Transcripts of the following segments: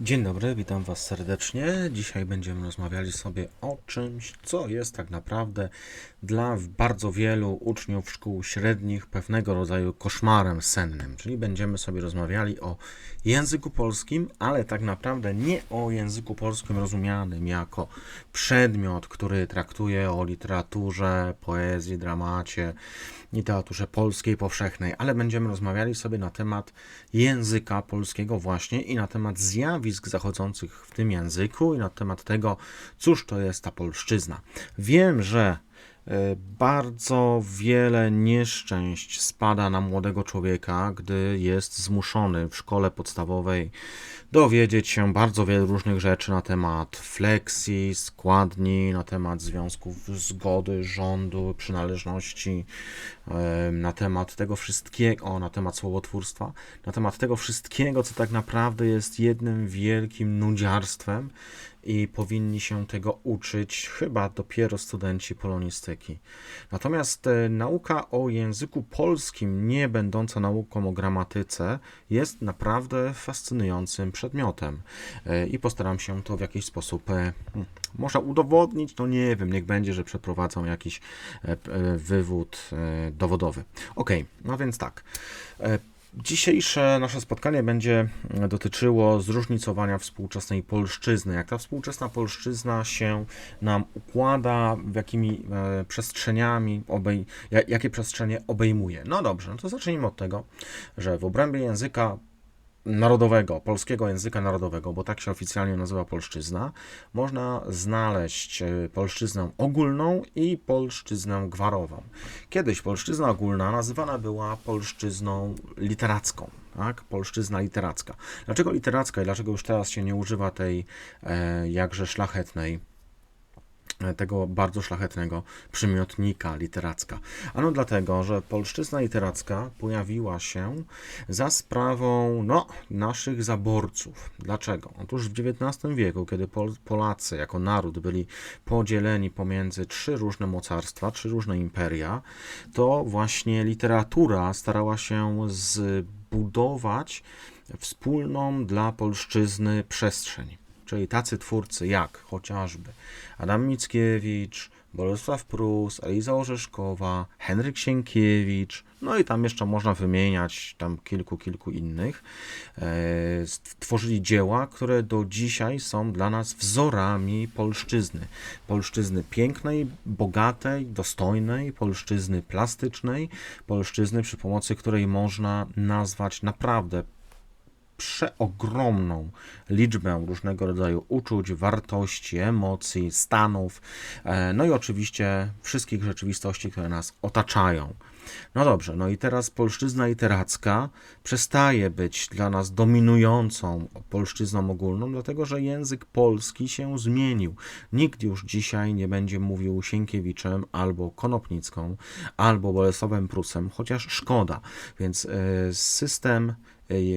Dzień dobry, witam Was serdecznie. Dzisiaj będziemy rozmawiali sobie o czymś, co jest tak naprawdę dla bardzo wielu uczniów szkół średnich pewnego rodzaju koszmarem sennym. Czyli będziemy sobie rozmawiali o języku polskim, ale tak naprawdę nie o języku polskim rozumianym jako przedmiot, który traktuje o literaturze, poezji, dramacie, literaturze polskiej powszechnej, ale będziemy rozmawiali sobie na temat języka polskiego właśnie i na temat zjawisk zachodzących w tym języku i na temat tego, cóż to jest ta polszczyzna. Wiem, że e, bardzo wiele nieszczęść spada na młodego człowieka, gdy jest zmuszony w szkole podstawowej dowiedzieć się bardzo wielu różnych rzeczy na temat fleksji, składni, na temat związków zgody, rządu, przynależności, na temat tego wszystkiego, na temat słowotwórstwa, na temat tego wszystkiego, co tak naprawdę jest jednym wielkim nudziarstwem i powinni się tego uczyć chyba dopiero studenci polonistyki. Natomiast e, nauka o języku polskim, nie będąca nauką o gramatyce, jest naprawdę fascynującym przedmiotem E, i postaram się to w jakiś sposób e, może udowodnić, no nie wiem, niech będzie, że przeprowadzą jakiś e, wywód dowodowy. Ok, no więc tak. Dzisiejsze nasze spotkanie będzie dotyczyło zróżnicowania współczesnej polszczyzny. Jak ta współczesna polszczyzna się nam układa, w jakimi przestrzeniami, obej, ja- jakie przestrzenie obejmuje. No dobrze, no to zacznijmy od tego, że w obrębie języka narodowego, polskiego języka narodowego, bo tak się oficjalnie nazywa polszczyzna, można znaleźć e, polszczyznę ogólną i polszczyznę gwarową. Kiedyś polszczyzna ogólna nazywana była polszczyzną literacką. Tak? Polszczyzna literacka. Dlaczego literacka i dlaczego już teraz się nie używa tej e, jakże szlachetnej, tego bardzo szlachetnego przymiotnika literacka? Ano dlatego, że polszczyzna literacka pojawiła się za sprawą no, naszych zaborców. Dlaczego? Otóż w XIX wieku, kiedy Pol Polacy jako naród byli podzieleni pomiędzy trzy różne mocarstwa, trzy różne imperia, to właśnie literatura starała się zbudować wspólną dla polszczyzny przestrzeń. Czyli tacy twórcy jak chociażby Adam Mickiewicz, Bolesław Prus, Eliza Orzeszkowa, Henryk Sienkiewicz, no i tam jeszcze można wymieniać tam kilku, kilku innych. E, Tworzyli dzieła, które do dzisiaj są dla nas wzorami polszczyzny. Polszczyzny pięknej, bogatej, dostojnej, polszczyzny plastycznej, polszczyzny przy pomocy której można nazwać naprawdę przeogromną liczbę różnego rodzaju uczuć, wartości, emocji, stanów, e, no i oczywiście wszystkich rzeczywistości, które nas otaczają. No dobrze, no i teraz polszczyzna literacka przestaje być dla nas dominującą polszczyzną ogólną, dlatego że język polski się zmienił. Nikt już dzisiaj nie będzie mówił Sienkiewiczem albo Konopnicką, albo Bolesławem Prusem, chociaż szkoda. Więc e, system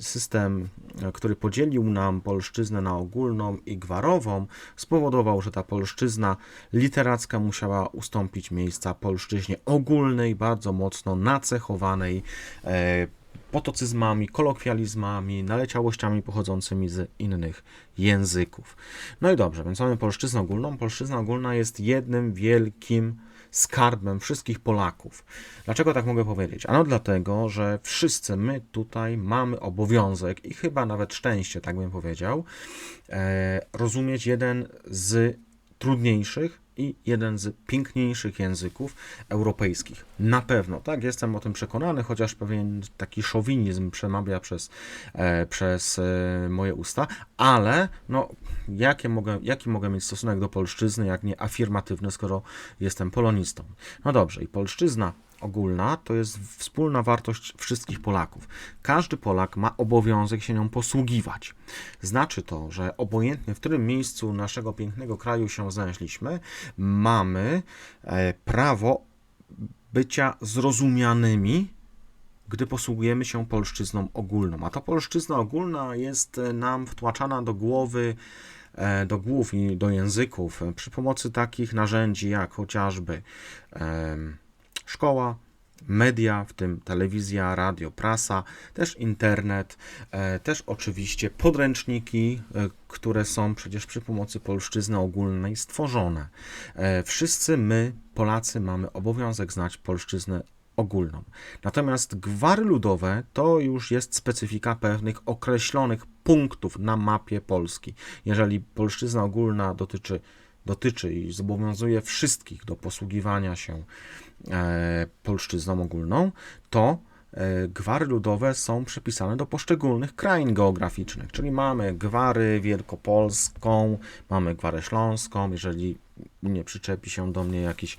system, e, który podzielił nam polszczyznę na ogólną i gwarową, spowodował, że ta polszczyzna literacka musiała ustąpić miejsca polszczyźnie ogólnej, bardzo mocno nacechowanej e, potocyzmami, kolokwializmami, naleciałościami pochodzącymi z innych języków. No i dobrze, więc mamy polszczyznę ogólną. Polszczyzna ogólna jest jednym wielkim skarbem wszystkich Polaków. Dlaczego tak mogę powiedzieć? Ano dlatego, że wszyscy my tutaj mamy obowiązek i chyba nawet szczęście, tak bym powiedział, e, rozumieć jeden z trudniejszych i jeden z piękniejszych języków europejskich. Na pewno, tak, jestem o tym przekonany, chociaż pewien taki szowinizm przemawia przez, e, przez e, moje usta, ale no, jakie mogę, jaki mogę mieć stosunek do polszczyzny, jak nie afirmatywny, skoro jestem polonistą? No dobrze, i polszczyzna ogólna to jest wspólna wartość wszystkich Polaków. Każdy Polak ma obowiązek się nią posługiwać. Znaczy to, że obojętnie w którym miejscu naszego pięknego kraju się znaleźliśmy, mamy e, prawo bycia zrozumianymi, gdy posługujemy się polszczyzną ogólną. A ta polszczyzna ogólna jest e, nam wtłaczana do głowy, e, do głów i do języków przy pomocy takich narzędzi jak chociażby szkoła, media, w tym telewizja, radio, prasa, też internet, e, też oczywiście podręczniki, e, które są przecież przy pomocy polszczyzny ogólnej stworzone. E, Wszyscy my, Polacy, mamy obowiązek znać polszczyznę ogólną. Natomiast gwary ludowe to już jest specyfika pewnych określonych punktów na mapie Polski. Jeżeli polszczyzna ogólna dotyczy, dotyczy i zobowiązuje wszystkich do posługiwania się e, polszczyzną ogólną, to e, gwary ludowe są przypisane do poszczególnych krain geograficznych, czyli mamy gwary wielkopolską, mamy gwarę śląską, jeżeli nie przyczepi się do mnie jakiś,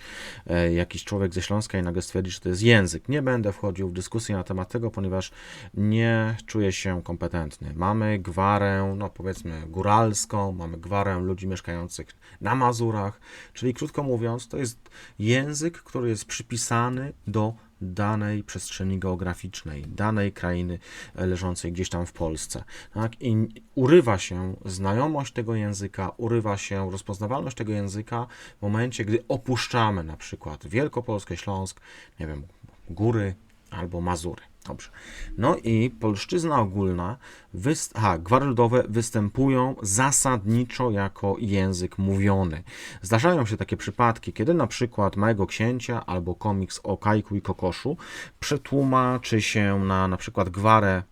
e, jakiś człowiek ze Śląska i nagle stwierdzi, że to jest język. Nie będę wchodził w dyskusję na temat tego, ponieważ nie czuję się kompetentny. Mamy gwarę, no powiedzmy, góralską, mamy gwarę ludzi mieszkających na Mazurach, czyli krótko mówiąc, to jest język, który jest przypisany do danej przestrzeni geograficznej, danej krainy leżącej gdzieś tam w Polsce. Tak? I urywa się znajomość tego języka, urywa się rozpoznawalność tego języka w momencie, gdy opuszczamy na przykład Wielkopolskę, Śląsk, nie wiem, Góry albo Mazury. Dobrze. No i polszczyzna ogólna, wyst- aha, gwary ludowe występują zasadniczo jako język mówiony. Zdarzają się takie przypadki, kiedy na przykład Małego Księcia albo komiks o Kajku i Kokoszu przetłumaczy się na na przykład gwarę,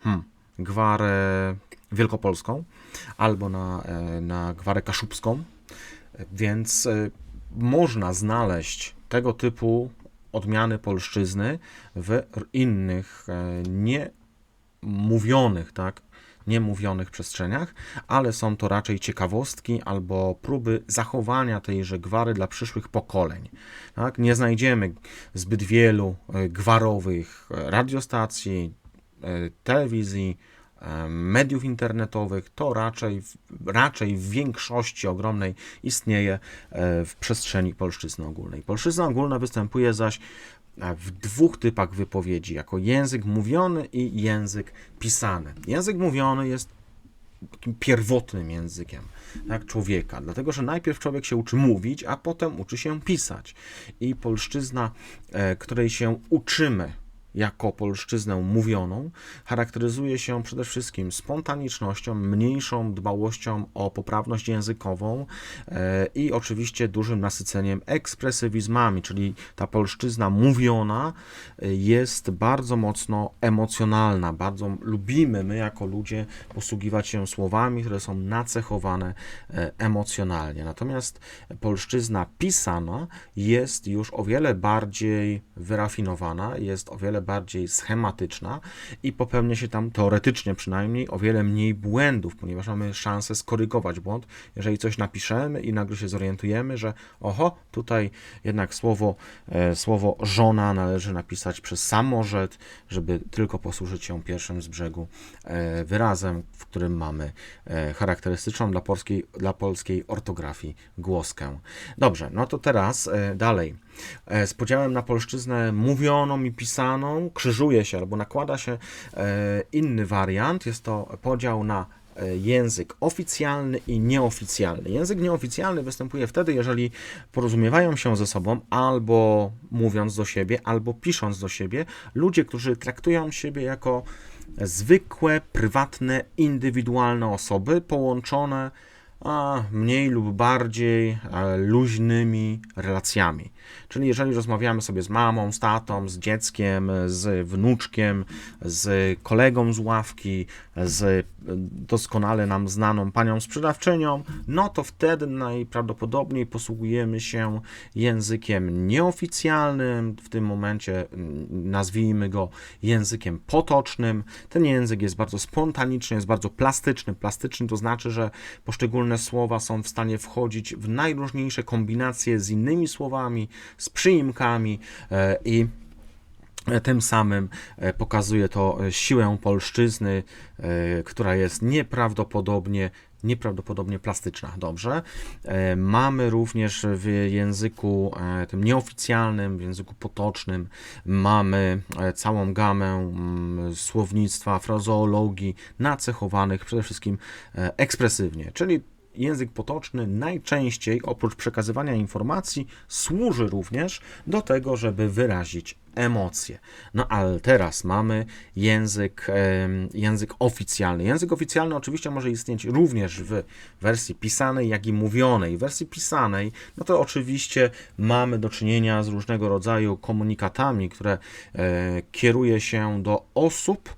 hmm, gwarę wielkopolską albo na, e, na gwarę kaszubską, więc e, można znaleźć tego typu odmiany polszczyzny w innych e, nie mówionych, tak, niemówionych przestrzeniach, ale są to raczej ciekawostki albo próby zachowania tejże gwary dla przyszłych pokoleń. Tak? Nie znajdziemy zbyt wielu e, gwarowych e, radiostacji, telewizji, mediów internetowych, to raczej, raczej w większości ogromnej istnieje e, w przestrzeni polszczyzny ogólnej. Polszczyzna ogólna występuje zaś e, w dwóch typach wypowiedzi, jako język mówiony i język pisany. Język mówiony jest takim pierwotnym językiem tak, człowieka, dlatego że najpierw człowiek się uczy mówić, a potem uczy się pisać. I polszczyzna, e, której się uczymy jako polszczyznę mówioną, charakteryzuje się przede wszystkim spontanicznością, mniejszą dbałością o poprawność językową e, i oczywiście dużym nasyceniem ekspresywizmami, czyli ta polszczyzna mówiona e, jest bardzo mocno emocjonalna, bardzo lubimy my jako ludzie posługiwać się słowami, które są nacechowane e, emocjonalnie. Natomiast polszczyzna pisana jest już o wiele bardziej wyrafinowana, jest o wiele bardziej schematyczna i popełnia się tam teoretycznie przynajmniej o wiele mniej błędów, ponieważ mamy szansę skorygować błąd. Jeżeli coś napiszemy i nagle się zorientujemy, że oho, tutaj jednak słowo, e, słowo żona należy napisać przez samorzet, żeby tylko posłużyć się pierwszym z brzegu e, wyrazem, w którym mamy e, charakterystyczną dla polskiej, dla polskiej ortografii głoskę. Dobrze, no to teraz dalej. E, Z podziałem na polszczyznę mówioną i pisaną krzyżuje się albo nakłada się e, inny wariant. Jest to podział na e, język oficjalny i nieoficjalny. Język nieoficjalny występuje wtedy, jeżeli porozumiewają się ze sobą albo mówiąc do siebie, albo pisząc do siebie ludzie, którzy traktują siebie jako zwykłe, prywatne, indywidualne osoby połączone a, mniej lub bardziej e, luźnymi relacjami. Czyli jeżeli rozmawiamy sobie z mamą, z tatą, z dzieckiem, z wnuczkiem, z kolegą z ławki, z e, doskonale nam znaną panią sprzedawczynią, no to wtedy najprawdopodobniej posługujemy się językiem nieoficjalnym, w tym momencie mm, nazwijmy go językiem potocznym. Ten język jest bardzo spontaniczny, jest bardzo plastyczny. Plastyczny to znaczy, że poszczególne słowa są w stanie wchodzić w najróżniejsze kombinacje z innymi słowami, z przyimkami e, i tym samym e, pokazuje to e, siłę polszczyzny, która jest nieprawdopodobnie nieprawdopodobnie plastyczna. Dobrze. Mamy również w języku tym nieoficjalnym, w języku potocznym, mamy całą gamę mm, słownictwa, frazeologii nacechowanych przede wszystkim ekspresywnie, czyli język potoczny najczęściej oprócz przekazywania informacji służy również do tego, żeby wyrazić emocje. No ale teraz mamy język, język oficjalny. Język oficjalny oczywiście może istnieć również w wersji pisanej, jak i mówionej. W wersji pisanej, no to oczywiście mamy do czynienia z różnego rodzaju komunikatami, które e, kieruje się do osób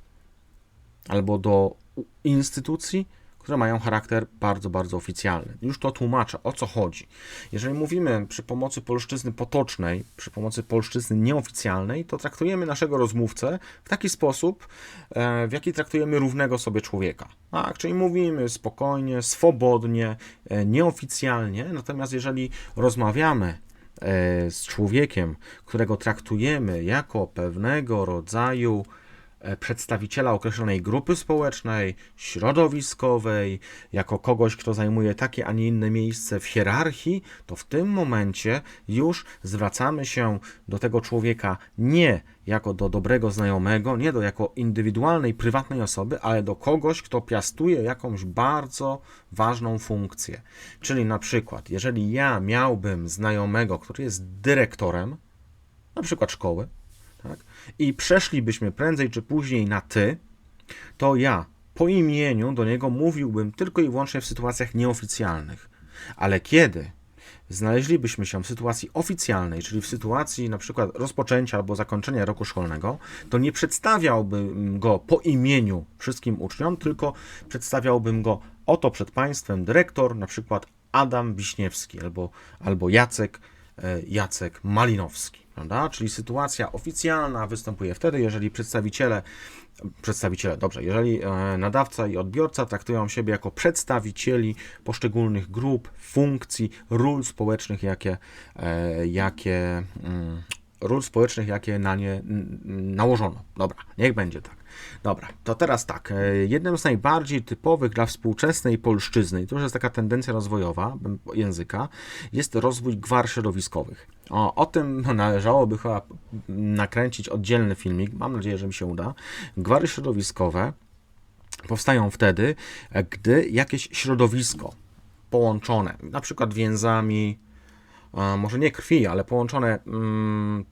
albo do instytucji, które mają charakter bardzo, bardzo oficjalny. Już to tłumaczę, o co chodzi. Jeżeli mówimy przy pomocy polszczyzny potocznej, przy pomocy polszczyzny nieoficjalnej, to traktujemy naszego rozmówcę w taki sposób, e, w jaki traktujemy równego sobie człowieka. Tak, czyli mówimy spokojnie, swobodnie, e, nieoficjalnie, natomiast jeżeli rozmawiamy e, z człowiekiem, którego traktujemy jako pewnego rodzaju przedstawiciela określonej grupy społecznej, środowiskowej, jako kogoś, kto zajmuje takie, a nie inne miejsce w hierarchii, to w tym momencie już zwracamy się do tego człowieka nie jako do dobrego znajomego, nie do jako indywidualnej, prywatnej osoby, ale do kogoś, kto piastuje jakąś bardzo ważną funkcję. Czyli na przykład, jeżeli ja miałbym znajomego, który jest dyrektorem, na przykład szkoły, tak? i przeszlibyśmy prędzej czy później na ty, to ja po imieniu do niego mówiłbym tylko i wyłącznie w sytuacjach nieoficjalnych. Ale kiedy znaleźlibyśmy się w sytuacji oficjalnej, czyli w sytuacji na przykład rozpoczęcia albo zakończenia roku szkolnego, to nie przedstawiałbym go po imieniu wszystkim uczniom, tylko przedstawiałbym go oto przed Państwem dyrektor, na przykład Adam Wiśniewski albo, albo Jacek, e, Jacek Malinowski. Prawda? Czyli sytuacja oficjalna występuje wtedy, jeżeli przedstawiciele, przedstawiciele, dobrze, jeżeli e, nadawca i odbiorca traktują siebie jako przedstawicieli poszczególnych grup, funkcji, ról społecznych, jakie, e, jakie mm, ról społecznych, jakie na nie nałożono. Dobra, niech będzie tak. Dobra, to teraz tak. e, Jednym z najbardziej typowych dla współczesnej polszczyzny, i to już jest taka tendencja rozwojowa języka, jest rozwój gwar środowiskowych. O, o tym należałoby chyba nakręcić oddzielny filmik. Mam nadzieję, że mi się uda. Gwary środowiskowe powstają wtedy, e, gdy jakieś środowisko połączone, na przykład więzami, może nie krwi, ale połączone mm,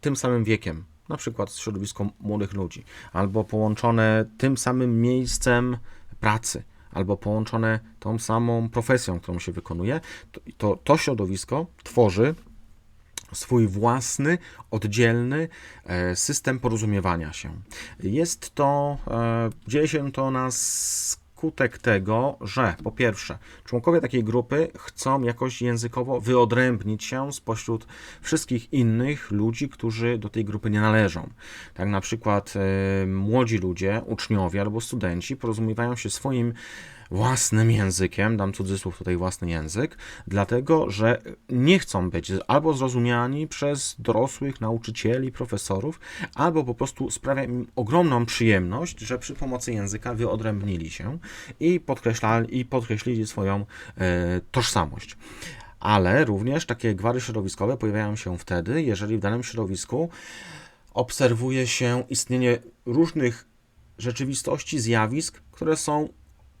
tym samym wiekiem, na przykład środowisko młodych ludzi, albo połączone tym samym miejscem pracy, albo połączone tą samą profesją, którą się wykonuje, to, to, to środowisko tworzy swój własny, oddzielny e, system porozumiewania się. Jest to, e, dzieje się to na skutek tego, że po pierwsze, członkowie takiej grupy chcą jakoś językowo wyodrębnić się spośród wszystkich innych ludzi, którzy do tej grupy nie należą. Tak na przykład e, młodzi ludzie, uczniowie albo studenci porozumiewają się swoim własnym językiem, dam cudzysłów tutaj własny język, dlatego że nie chcą być albo zrozumiani przez dorosłych nauczycieli, profesorów, albo po prostu sprawia im ogromną przyjemność, że przy pomocy języka wyodrębnili się i podkreślali, i podkreślili swoją e, tożsamość. Ale również takie gwary środowiskowe pojawiają się wtedy, jeżeli w danym środowisku obserwuje się istnienie różnych rzeczywistości, zjawisk, które są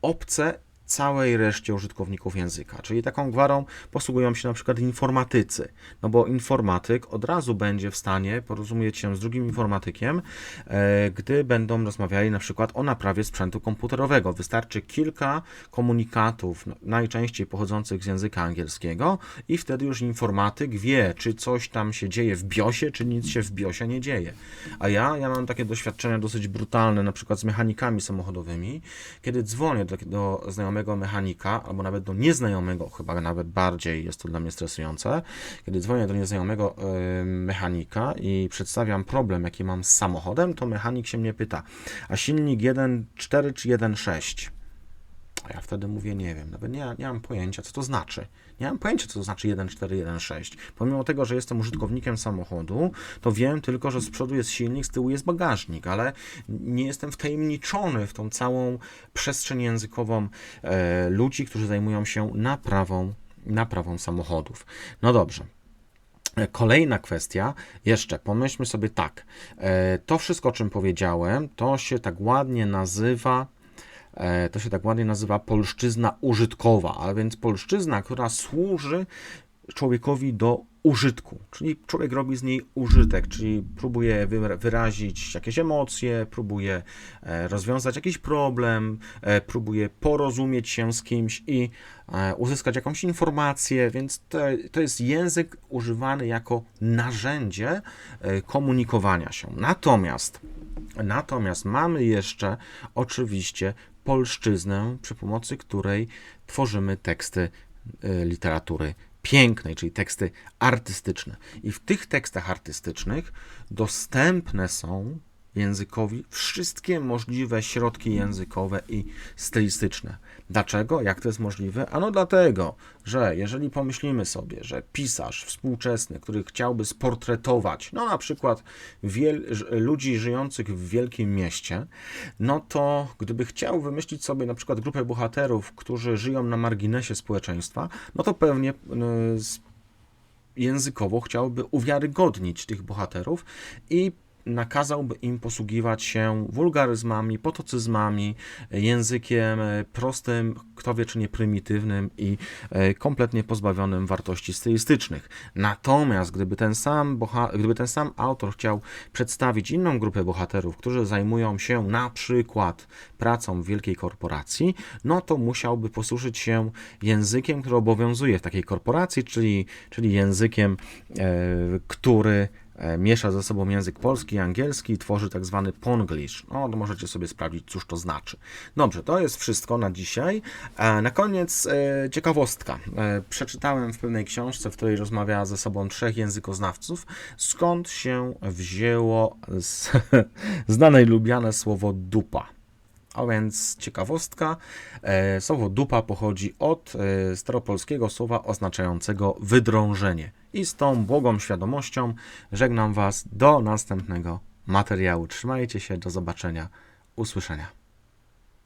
obce całej reszcie użytkowników języka. Czyli taką gwarą posługują się na przykład informatycy, no bo informatyk od razu będzie w stanie porozumieć się z drugim informatykiem, e, gdy będą rozmawiali na przykład o naprawie sprzętu komputerowego. Wystarczy kilka komunikatów, no, najczęściej pochodzących z języka angielskiego i wtedy już informatyk wie, czy coś tam się dzieje w BIOSie, czy nic się w BIOSie nie dzieje. A ja, ja mam takie doświadczenia dosyć brutalne, na przykład z mechanikami samochodowymi, kiedy dzwonię do, do znajomego mechanika, albo nawet do nieznajomego, chyba nawet bardziej jest to dla mnie stresujące, kiedy dzwonię do nieznajomego y, mechanika i przedstawiam problem, jaki mam z samochodem, to mechanik się mnie pyta, a silnik 1.4 czy 1.6? A ja wtedy mówię, nie wiem, nawet nie, nie mam pojęcia, co to znaczy. Nie mam pojęcia, co to znaczy 1.4.1.6. Pomimo tego, że jestem użytkownikiem samochodu, to wiem tylko, że z przodu jest silnik, z tyłu jest bagażnik, ale nie jestem wtajemniczony w tą całą przestrzeń językową e, ludzi, którzy zajmują się naprawą, naprawą samochodów. No dobrze. E, Kolejna kwestia, jeszcze pomyślmy sobie tak. e, To wszystko, o czym powiedziałem, to się tak ładnie nazywa To się tak ładnie nazywa polszczyzna użytkowa, a więc polszczyzna, która służy człowiekowi do użytku, czyli człowiek robi z niej użytek, czyli próbuje wyra- wyrazić jakieś emocje, próbuje e, rozwiązać jakiś problem, e, próbuje porozumieć się z kimś i e, uzyskać jakąś informację, więc to, to jest język używany jako narzędzie e, komunikowania się. Natomiast Natomiast mamy jeszcze oczywiście polszczyznę, przy pomocy której tworzymy teksty y, literatury pięknej, czyli teksty artystyczne. I w tych tekstach artystycznych dostępne są językowi wszystkie możliwe środki językowe i stylistyczne. Dlaczego? Jak to jest możliwe? Ano dlatego, że jeżeli pomyślimy sobie, że pisarz współczesny, który chciałby sportretować, no na przykład ludzi żyjących w wielkim mieście, no to gdyby chciał wymyślić sobie na przykład grupę bohaterów, którzy żyją na marginesie społeczeństwa, no to pewnie językowo chciałby uwiarygodnić tych bohaterów i nakazałby im posługiwać się wulgaryzmami, potocyzmami, językiem e, prostym, kto wie czy nie prymitywnym i e, kompletnie pozbawionym wartości stylistycznych. Natomiast gdyby ten sam, gdyby ten sam autor chciał przedstawić inną grupę bohaterów, którzy zajmują się na przykład pracą w wielkiej korporacji, no to musiałby posłużyć się językiem, który obowiązuje w takiej korporacji, czyli, czyli językiem, e, który e, miesza ze sobą język polski i angielski i tworzy tak zwany ponglish. No, to możecie sobie sprawdzić, cóż to znaczy. Dobrze, to jest wszystko na dzisiaj. E, Na koniec e, ciekawostka. E, Przeczytałem w pewnej książce, w której rozmawiała ze sobą trzech językoznawców, skąd się wzięło znane i lubiane słowo dupa. A więc ciekawostka. E, Słowo dupa pochodzi od e, staropolskiego słowa oznaczającego wydrążenie. I z tą błogą świadomością żegnam Was do następnego materiału. Trzymajcie się, do zobaczenia, usłyszenia.